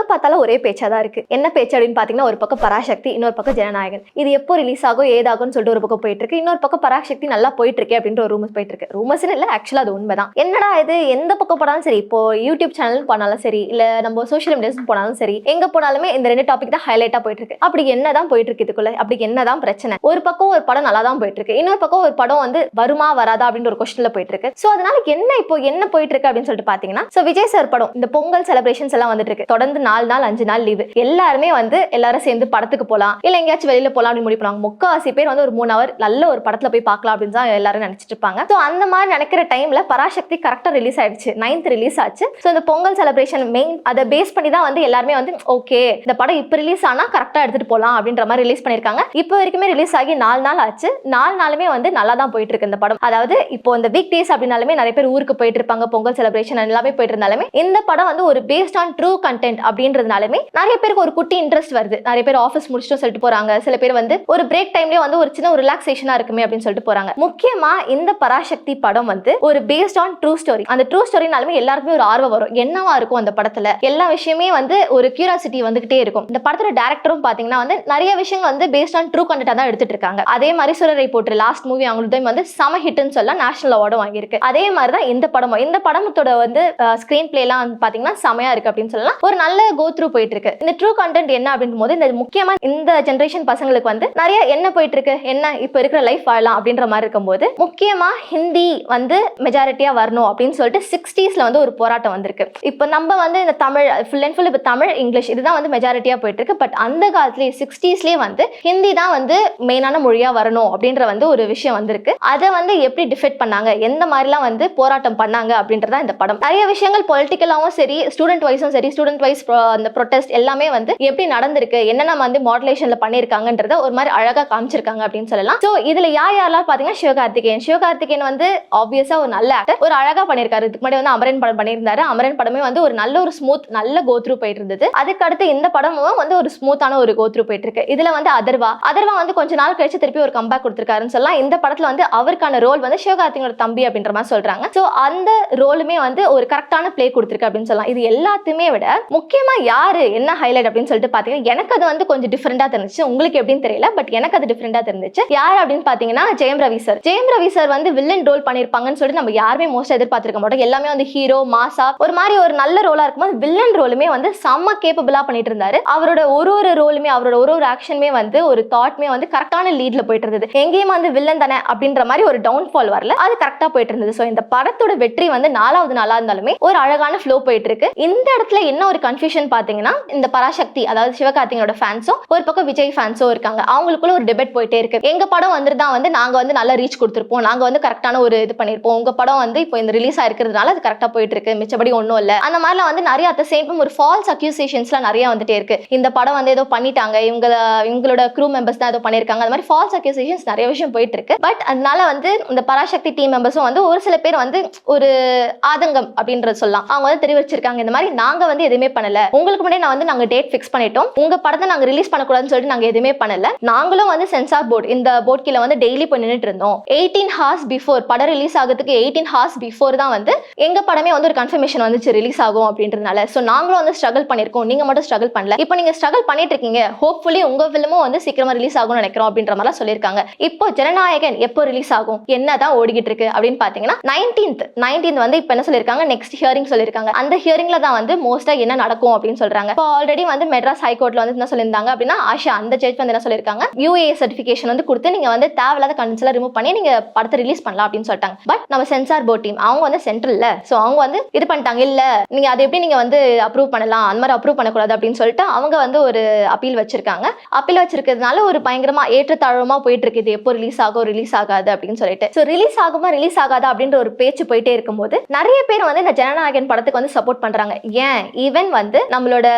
எங்க பார்த்தாலும் ஒரே பேச்சா தான் இருக்கு. என்ன பேச்சு அப்படின்னு பாத்தீங்கன்னா ஒரு பக்கம் பராசக்தி இன்னொரு பக்கம் ஜனநாயகன். இது எப்போ ரிலீஸ் ஆகும் ஏதாகும்னு சொல்லிட்டு ஒரு பக்கம் போயிட்டு இருக்கு. இன்னொரு பக்கம் பராசக்தி நல்லா போயிட்டு இருக்கு அப்படின்ற ஒரு ரூமர்ஸ் போயிட்டு இருக்கு. ரூமர்ஸ்னு இல்ல ஆக்சுவலா அது உண்மைதான். என்னடா இது? எந்த பக்கம் போனாலும் சரி இப்போ யூடியூப் சேனல் போனாலும் சரி இல்ல நம்ம சோஷியல் மீடியாஸ் போனாலும் சரி எங்க போனாலுமே இந்த ரெண்டு டாபிக் தான் ஹைலைட்டா போயிட்டு இருக்கு. அப்படி என்னதான் போயிட்டு இருக்கு இதுக்குள்ள? அப்படி என்னதான் பிரச்சனை? ஒரு பக்கம் ஒரு படம் நல்லா தான் போயிட்டு இருக்கு. இன்னொரு பக்கம் ஒரு படம் வந்து வருமா வராதா அப்படின்ற ஒரு கொஸ்டின்ல போயிட்டு இருக்கு. சோ அதனால என்ன இப்போ என்ன போயிட்டு இருக்கு அப்படின்னு சொல்லிட்டு பாத்தீங்கன்னா சோ விஜய் சார் படம் இந்த பொங்கல் செலிப்ரேஷன்ஸ் எல்லாம் வந்துட்டு இருக்கு. தொடர்ந்து நாலு நாள் அஞ்சு நாள் லீவு எல்லாருமே வந்து எல்லாரும் சேர்ந்து படத்துக்கு போகலாம் இல்லை எங்கேயாச்சும் வெளியில போகலாம் அப்படின்னு முடிவு பண்ணுவாங்க. முக்காவாசி பேர் வந்து ஒரு மூணு ஹவர் நல்ல ஒரு படத்துல போய் பார்க்கலாம் அப்படின்னு தான் எல்லாரும் நினைச்சிட்டு இருப்பாங்க. ஸோ அந்த மாதிரி நினைக்கிற டைம்ல பராசக்தி கரெக்டாக ரிலீஸ் ஆயிடுச்சு. நைன்த் ரிலீஸ் ஆச்சு. ஸோ இந்த பொங்கல் செலிப்ரேஷன் மெயின் அதை பேஸ் பண்ணி தான் வந்து எல்லாருமே வந்து ஓகே இந்த படம் இப்போ ரிலீஸ் ஆனா கரெக்டாக எடுத்துட்டு போகலாம் அப்படின்ற மாதிரி ரிலீஸ் பண்ணிருக்காங்க இப்போ வரைக்குமே ரிலீஸ் ஆகி நாலு நாள் ஆச்சு. நாலு நாளுமே வந்து நல்லா தான் போயிட்டு இருக்கு இந்த படம். அதாவது இப்போ இந்த வீக் டேஸ் அப்படின்னாலுமே நிறைய பேர் ஊருக்கு போயிட்டு இருப்பாங்க. பொங்கல் செலிப்ரேஷன் எல்லாமே போயிட்டு இருந்தாலுமே இந்த படம் வந்து ஒரு பேஸ்ட் ஆன் ட்ரூ கண்டென்ட் அப்படி அப்படின்றதுனாலுமே நிறைய பேருக்கு ஒரு குட்டி இன்ட்ரெஸ்ட் வருது. நிறைய பேர் ஆஃபீஸ் முடிச்சுட்டு சொல்லிட்டு போறாங்க. சில பேர் வந்து ஒரு பிரேக் டைம்லயே வந்து ஒரு சின்ன ஒரு ரிலாக்ஸேஷனா இருக்குமே அப்படின்னு சொல்லிட்டு போறாங்க. முக்கியமா இந்த பராசக்தி படம் வந்து ஒரு பேஸ்ட் ஆன் ட்ரூ ஸ்டோரி அந்த ட்ரூ ஸ்டோரினாலுமே எல்லாருக்குமே ஒரு ஆர்வம் வரும். என்னவா இருக்கும் அந்த படத்துல? எல்லா விஷயமே வந்து ஒரு கியூரியாசிட்டி வந்துகிட்டே இருக்கும். இந்த படத்தோட டேரக்டரும் பாத்தீங்கன்னா வந்து நிறைய விஷயங்கள் வந்து பேஸ்ட் ஆன் ட்ரூ கண்டென்ட் தான் எடுத்துட்டு இருக்காங்க. அதே மாதிரி சுரரை போட்டு லாஸ்ட் மூவி அவங்களுக்கு வந்து சம ஹிட்னு சொல்ல நேஷனல் அவார்டும் வாங்கியிருக்கு. அதே மாதிரி தான் இந்த படமும். இந்த படத்தோட வந்து ஸ்கிரீன் பிளே எல்லாம் வந்து பாத்தீங்கன்னா செமையா இருக்கு அப்படின்னு சொல்லலாம். ஒரு நல்ல கோத்ரூ போயிட்டு இருக்கு இந்த ட்ரூ கண்டென்ட் என்ன அப்படின் போது இந்த முக்கியமா இந்த ஜென்ரேஷன் பசங்களுக்கு வந்து நிறைய என்ன போயிட்டு இருக்கு என்ன இப்ப இருக்கிற லைஃப் வாழலாம் அப்படின்ற மாதிரி இருக்கும்போது முக்கியமா ஹிந்தி வந்து மெஜாரிட்டியா வரணும் அப்படின்னு சொல்லிட்டு சிக்ஸ்டீஸ்ல வந்து ஒரு போராட்டம் வந்திருக்கு. இப்போ நம்ம வந்து இந்த தமிழ் ஃபுல் அண்ட் ஃபுல் இப்போ தமிழ் இங்கிலீஷ் இதுதான் வந்து மெஜாரிட்டியா போயிட்டு இருக்கு பட் அந்த காலத்துலயே சிக்ஸ்டீஸ்லயே வந்து ஹிந்தி தான் வந்து மெயினான மொழியா வரணும் அப்படின்ற வந்து ஒரு விஷயம் வந்திருக்கு. அதை வந்து எப்படி டிஃபெக்ட் பண்ணாங்க எந்த மாதிரிலாம் வந்து போராட்டம் பண்ணாங்க அப்படின்றதா இந்த படம். நிறைய விஷயங்கள் பொலிட்டிக்கலாவும் சரி ஸ்டூடெண்ட் வைஸும் சரி ஸ்டூடெண்ட் வைஸ் அந்த ப்ரொட்டஸ்ட் எல்லாமே வந்து எப்படி நடந்திருக்கு என்னென்ன வந்து மாடுலேஷன்ல பண்ணியிருக்காங்கன்றத ஒரு மாதிரி அழகா காமிச்சிருக்காங்க அப்படின்னு சொல்லலாம். ஸோ இதுல யார் யாரெல்லாம் பாத்தீங்கன்னா சிவகார்த்திகேயன். சிவகார்த்திகேயன் வந்து ஆப்வியஸா ஒரு நல்ல ஆக்டர் ஒரு அழகா பண்ணியிருக்காரு இதுக்கு முன்னாடி வந்து அமரன் படம் பண்ணியிருந்தாரு. அமரன் படமே வந்து ஒரு நல்ல ஒரு ஸ்மூத் நல்ல கோத்ரூ போயிட்டு இருந்தது அதுக்கு அடுத்து இந்த படமும் வந்து ஒரு ஸ்மூத்தான ஒரு கோத்ரூ போயிட்டு இருக்கு இதுல வந்து அதர்வா. அதர்வா வந்து கொஞ்ச நாள் கழிச்சு திருப்பி ஒரு கம்பேக் கொடுத்திருக்காருன்னு சொல்லலாம். இந்த படத்துல வந்து அவருக்கான ரோல் வந்து சிவகார்த்திகோட தம்பி அப்படின்ற மாதிரி சொல்றாங்க. ஸோ அந்த ரோலுமே வந்து ஒரு கரெக்டான ப்ளே கொடுத்துருக்கு அப்படின்னு சொல்லலாம். இது எல்லாத்தையுமே விட முக்கியமா யாரு? என்ன ஹைலைட் அப்படின்னு சொல்லிட்டு பாத்தீங்கன்னா எனக்கு அது வந்து கொஞ்சம் டிஃப்ரெண்டா தெரிஞ்சுச்சு. உங்களுக்கு எப்படின்னு தெரியல பட் எனக்கு அது டிஃப்ரெண்டா தெரிஞ்சுச்சு. யார் அப்படின்னு பாத்தீங்கன்னா ஜெயம் ரவி சார் ஜெயம் ரவி சார் வந்து வில்லன் ரோல் பண்ணிருப்பாங்கன்னு சொல்லிட்டு நம்ம யாருமே மோஸ்ட் எதிர்பார்த்திருக்க மாட்டோம். எல்லாமே வந்து ஹீரோ மாசா ஒரு மாதிரி ஒரு நல்ல ரோலா இருக்கும்போது வில்லன் ரோலுமே வந்து செம்ம கேப்பபிளா பண்ணிட்டு இருந்தாரு. அவரோட ஒரு ஒரு ரோலுமே அவரோட ஒரு ஒரு ஆக்ஷனுமே வந்து ஒரு தாட்மே வந்து கரெக்டான லீட்ல போயிட்டு இருந்தது. எங்கேயுமே வந்து வில்லன் தானே அப்படின்ற மாதிரி ஒரு டவுன்ஃபால் வரல. அது கரெக்டா போயிட்டு இருந்தது. ஸோ இந்த படத்தோட வெற்றி வந்து நாலாவது நாளா இருந்தாலுமே ஒரு அழகான ஃப்ளோ போயிட்டு இருக்கு. இந்த இடத்துல என்ன ஒரு கன்ஃபியூஷன் பாத்தீங்கன்னா இந்த பராசக்தி அதாவது சிவகார்த்திகனோட ஃபேன்ஸும் ஒரு பக்கம் விஜய் ஃபேன்ஸும் இருக்காங்க. அவங்களுக்குள்ள ஒரு டிபேட் போயிட்டே இருக்கு. எங்க படம் வந்துருந்தா வந்து நாங்க வந்து நல்லா ரீச் கொடுத்துருப்போம். நாங்க வந்து கரெக்டான ஒரு இது பண்ணிருப்போம். உங்க படம் வந்து இப்போ இந்த ரிலீஸ் ஆயிருக்கிறதுனால அது கரெக்டா போயிட்டு இருக்கு. மிச்சபடி ஒன்றும் இல்ல. அந்த மாதிரிலாம் வந்து நிறைய அட் சேம் ஒரு ஃபால்ஸ் அக்யூசேஷன்ஸ்லாம் நிறைய வந்துட்டே இருக்கு. இந்த படம் வந்து ஏதோ பண்ணிட்டாங்க. இவங்க இவங்களோட க்ரூ மெம்பர்ஸ் தான் ஏதோ பண்ணிருக்காங்க அந்த மாதிரி ஃபால்ஸ் அக்யூசேஷன்ஸ் நிறைய விஷயம் போயிட்டு இருக்கு. பட் அதனால வந்து இந்த பராசக்தி டீம் மெம்பர்ஸும் வந்து ஒரு சில பேர் வந்து ஒரு ஆதங்கம் அப்படின்றது சொல்லலாம். அவங்க வந்து தெரிவிச்சிருக்காங்க. இந்த மாதிரி நாங்க வந்து எதுவுமே பண்ணல. உங்களுக்கு முன்னாடி நான் வந்து நாங்க டேட் ஃபிக்ஸ் பண்ணிட்டோம். உங்க படத்தை நாங்க ரிலீஸ் பண்ணக்கூடாதுன்னு சொல்லிட்டு நாங்க எதுவுமே பண்ணல. நாங்களும் வந்து சென்சார் போர்டு இந்த போர்ட் கீழ வந்து டெய்லி போய் நின்றுட்டு இருந்தோம். எயிட்டீன் ஹார்ஸ் பிஃபோர் படம் ரிலீஸ் ஆகிறதுக்கு எயிட்டீன் ஹார்ஸ் பிஃபோர் தான் வந்து எங்க படமே வந்து ஒரு கன்ஃபர்மேஷன் வந்துச்சு ரிலீஸ் ஆகும் அப்படின்றதுனால. ஸோ நாங்களும் வந்து ஸ்ட்ரகிள் பண்ணிருக்கோம் நீங்க மட்டும் ஸ்ட்ரகிள் பண்ணல. இப்போ நீங்க ஸ்ட்ரகிள் பண்ணிட்டு இருக்கீங்க. ஹோப்ஃபுல்லி உங்க ஃபிலிமும் வந்து சீக்கிரமா ரிலீஸ் ஆகும்னு நினைக்கிறோம் அப்படின்ற மாதிரி சொல்லியிருக்காங்க. இப்போ ஜனநாயகன் எப்போ ரிலீஸ் ஆகும்? என்னதான் ஓடிக்கிட்டு இருக்கு அப்படின்னு பாத்தீங்கன்னா நைன்டீன்த் நைன்டீன்த் வந்து இப்போ என்ன சொல்லியிருக்காங்க? நெக்ஸ்ட் ஹியரிங் சொல்லியிருக்காங்க. அந்த ஹியரிங்ல தான் வந்து மோஸ்டா என்ன நடக்கும் அப்படின்னு சொல்றாங்க. இப்போ ஆல்ரெடி வந்து மெட்ராஸ் ஹைகோர்ட்ல வந்து என்ன சொல்லியிருந்தாங்க அப்படின்னா ஆஷா அந்த ஜட்ஜ் வந்து என்ன சொல்லியிருக்காங்க? யூஏ சர்டிஃபிகேஷன் வந்து கொடுத்து நீங்க வந்து தேவையில்லாத கண்டென்ட்ஸ்லாம் ரிமூவ் பண்ணி நீங்க படத்தை ரிலீஸ் பண்ணலாம் அப்படின்னு சொல்லிட்டாங்க. பட் நம்ம சென்சார் போர்ட் டீம் அவங்க வந்து சென்ட்ரல்ல ஸோ அவங்க வந்து இது பண்ணிட்டாங்க இல்ல நீங்க அதை எப்படி நீங்க வந்து அப்ரூவ் பண்ணலாம் அந்த மாதிரி அப்ரூவ் பண்ணக்கூடாது அப்படின்னு சொல்லிட்டு அவங்க வந்து ஒரு அப்பீல் வச்சிருக்காங்க. அப்பீல் வச்சிருக்கிறதுனால ஒரு பயங்கரமா ஏற்றத்தாழ்வமா போயிட்டு இருக்கு இது எப்போ ரிலீஸ் ஆகும் ரிலீஸ் ஆகாது அப்படின்னு சொல்லிட்டு. ஸோ ரிலீஸ் ஆகுமா ரிலீஸ் ஆகாதா அப்படின்ற ஒரு பேச்சு போயிட்டே இருக்கும்போது நிறைய பேர் வந்து இந்த ஜனநாயகன் படத்துக்கு வந்து சப்போர்ட் பண்றாங்க. ஏன்? ஈவன் வந்து நம்மளோட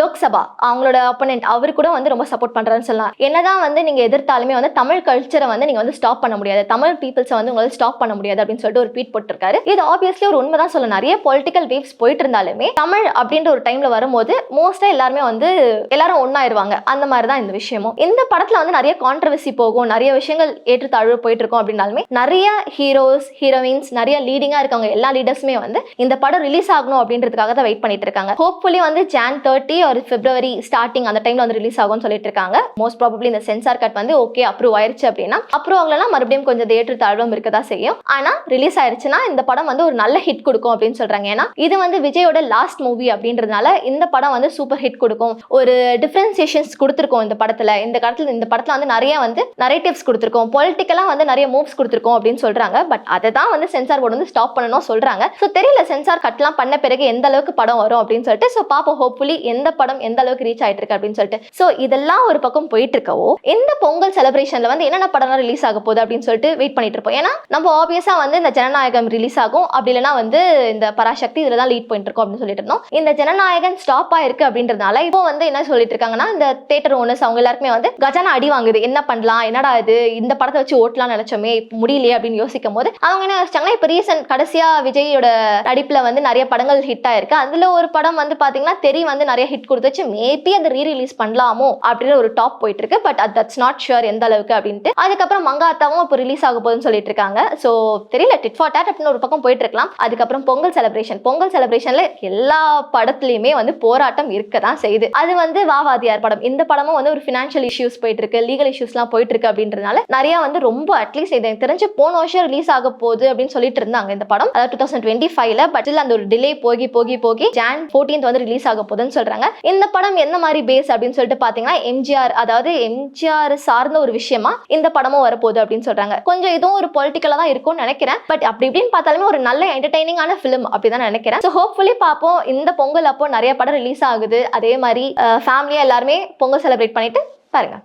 லோக்சபா அவங்களோட அப்பனண்ட் அவர் கூட வந்து ரொம்ப சப்போர்ட் பண்றாருன்னு சொல்லலாம். என்னதான் வந்து நீங்க எதிர்த்தாலுமே வந்து தமிழ் கல்ச்சரை வந்து நீங்க வந்து ஸ்டாப் பண்ண முடியாது. தமிழ் பீப்புள்ஸை வந்து உங்களால் ஸ்டாப் பண்ண முடியாது அப்படின்னு சொல்லிட்டு ஒரு ட்வீட் போட்டிருக்காரு. இது ஆப்வியஸ்லி ஒரு உண்மைதான் சொல்ல நிறைய பொலிட்டிக்கல் வேவ்ஸ் போயிட்டு இருந்தாலுமே தமிழ் அப்படின்ற ஒரு டைம்ல வரும்போது மோஸ்டா எல்லாருமே வந்து எல்லாரும் ஒன்னாயிருவாங்க அந்த மாதிரி தான் இந்த விஷயமும். இந்த படத்துல வந்து நிறைய கான்ட்ரவர்சி போகும். நிறைய விஷயங்கள் ஏற்றுத்தாழ்வு போயிட்டு இருக்கும் அப்படின்னாலுமே நிறைய ஹீரோஸ் ஹீரோயின்ஸ் நிறைய லீடிங்கா இருக்கவங்க எல்லா லீடர்ஸுமே வந்து இந்த படம் ரிலீஸ் ஆகணும் அப்படின்றதுக்காக தான் வெயிட் பண்ணிட்டு இருக்காங்க. ஹோப்ஃபுல்லி ஹோப்ஃபுல்லி வந்து ஜான் தேர்ட்டி ஒரு பிப்ரவரி ஸ்டார்டிங் அந்த டைம்ல வந்து ரிலீஸ் ஆகும்னு சொல்லிட்டு இருக்காங்க. மோஸ்ட் ப்ராபப்ளி இந்த சென்சார் கட் வந்து ஓகே அப்ரூவ் ஆயிருச்சு அப்படின்னா அப்ரூவ் ஆகலனா மறுபடியும் கொஞ்சம் ஏற்று தாழ்வும் இருக்கதா செய்யும். ஆனா ரிலீஸ் ஆயிருச்சுன்னா இந்த படம் வந்து ஒரு நல்ல ஹிட் கொடுக்கும் அப்படின்னு சொல்றாங்க. ஏன்னா இது வந்து விஜயோட லாஸ்ட் மூவி அப்படின்றதுனால இந்த படம் வந்து சூப்பர் ஹிட் கொடுக்கும். ஒரு டிஃபரன்சியேஷன்ஸ் கொடுத்துருக்கோம் இந்த படத்துல. இந்த காலத்துல இந்த படத்துல வந்து நிறைய வந்து நரேட்டிவ்ஸ் கொடுத்துருக்கோம். பொலிட்டிக்கலா வந்து நிறைய மூவ்ஸ் கொடுத்துருக்கோம் அப்படின்னு சொல்றாங்க. பட் அதை தான் வந்து சென்சார் போர்டு வந்து ஸ்டாப் பண்ணணும் சொல்றாங்க. ஸோ தெரியல சென்சார் கட்லாம் பண்ண பிறகு எந்த அளவுக்கு படம் வரும் அப்படின்னு சொல்லிட்டு ஸோ பாப்போம் ஹோப்ஃபுல்லி எந்த படம் எந்த அளவுக்கு ரீச் ஆயிட்டு இருக்கு அப்படின்னு சொல்லிட்டு. ஸோ இதெல்லாம் ஒரு பக்கம் போயிட்டு இருக்கவோ இந்த பொங்கல் செலிப்ரேஷன்ல வந்து என்னென்ன படம்லாம் ரிலீஸ் ஆக போகுது அப்படின்னு சொல்லிட்டு வெயிட் பண்ணிட்டு இருப்போம். ஏன்னா நம்ம ஆப்வியஸா வந்து இந்த ஜனநாயகம் ரிலீஸ் ஆகும். அப்படி இல்லைன்னா வந்து இந்த பராசக்தி இதுல தான் லீட் பண்ணிட்டு இருக்கோம் அப்படின்னு சொல்லிட்டு இருந்தோம். இந்த ஜனநாயகன் ஸ்டாப் ஆயிருக்கு அப்படின்றதுனால இப்போ வந்து என்ன சொல்லிட்டு இருக்காங்கன்னா இந்த தேட்டர் ஓனர்ஸ் அவங்க எல்லாருக்குமே வந்து கஜானா அடி வாங்குது. என்ன பண்ணலாம்? என்னடா இது? இந்த படத்தை வச்சு ஓட்டலாம் நினைச்சோமே முடியலையே அப்படின்னு யோசிக்கும் போது அவங்க என்ன வச்சாங்கன்னா இப்போ ரீசெண்ட் கடைசியா விஜயோட நடிப்புல வந்து நிறைய படங்கள் ஹிட் ஆயிருக்கு. அதுல ஒரு படம் வந்து பாத்தீங்கன்னா தெரி வந்து நிறைய ஹிட் கொடுத்துச்சு மேபி அந்த ரீ ரிலீஸ் பண்ணலாமோ அப்படின்னு ஒரு டாப் போயிட்டு இருக்கு பட் அது தட்ஸ் நாட் ஷுர் எந்த அளவுக்கு அப்படின்ட்டு. அதுக்கப்புறம் மங்காத்தாவும் இப்போ ரிலீஸ் ஆக போகுதுன்னு சொல்லிட்டு இருக்காங்க. ஸோ தெரியல டிட் ஃபார் டேட் அப்படின்னு ஒரு பக்கம் போயிட்டு இருக்கலாம். அதுக்கப்புறம் பொங்கல் செலிப்ரேஷன் பொங்கல் செலிப்ரேஷன்ல எல்லா படத்துலயுமே வந்து போராட்டம் இருக்க தான் செய்யுது. அது வந்து வாவாதியார் படம். இந்த படமும் வந்து ஒரு ஃபினான்ஷியல் இஷ்யூஸ் போயிட்டு இருக்கு லீகல் இஷ்யூஸ்லாம் போயிட்டு இருக்கு அப்படின்றதுனால நிறைய வந்து ரொம்ப அட்லீஸ்ட் இது எனக்கு தெரிஞ்சு போன வருஷம் ரிலீஸ் ஆக போகுது அப்படின்னு சொல்லிட்டு இருந்தாங்க இந்த படம். அதாவது டூ தௌசண்ட் டுவெண்ட்டி ஃபைவ்ல பட் அந்த ஒரு டிலே போகி போகி போகி ஜான் ஃபோர்டீன்த் வந்து ரிலீஸ் ஆக போகுதுன்னு சொல்றாங்க. இந்த படம் என்ன மாதிரி பேஸ் அப்படின்னு சொல்லிட்டு பாத்தீங்கன்னா எம்ஜிஆர் அதாவது எம்ஜிஆர் சார்ந்த ஒரு விஷயமா இந்த படமும் வரப்போகுது அப்படின்னு சொல்றாங்க. கொஞ்சம் இதுவும் ஒரு பொலிட்டிக்கலா தான் இருக்கும்னு நினைக்கிறேன். பட் அப்படி இப்படின்னு பார்த்தாலுமே ஒரு நல்ல என்டர்டைனிங்கான ஃபிலிம் அப்படிதான் நினைக்கிறேன். ஸோ ஹோப்ஃபுல்லி பார்ப்போம். இந்த பொங்கல் அப்போ நிறைய படம் ரிலீஸ் ஆகுது. அதே மாதிரி ஃபேமிலியா எல்லாருமே பொங்கல் செலிப்ரேட் பண்ணிட்டு பாருங்க.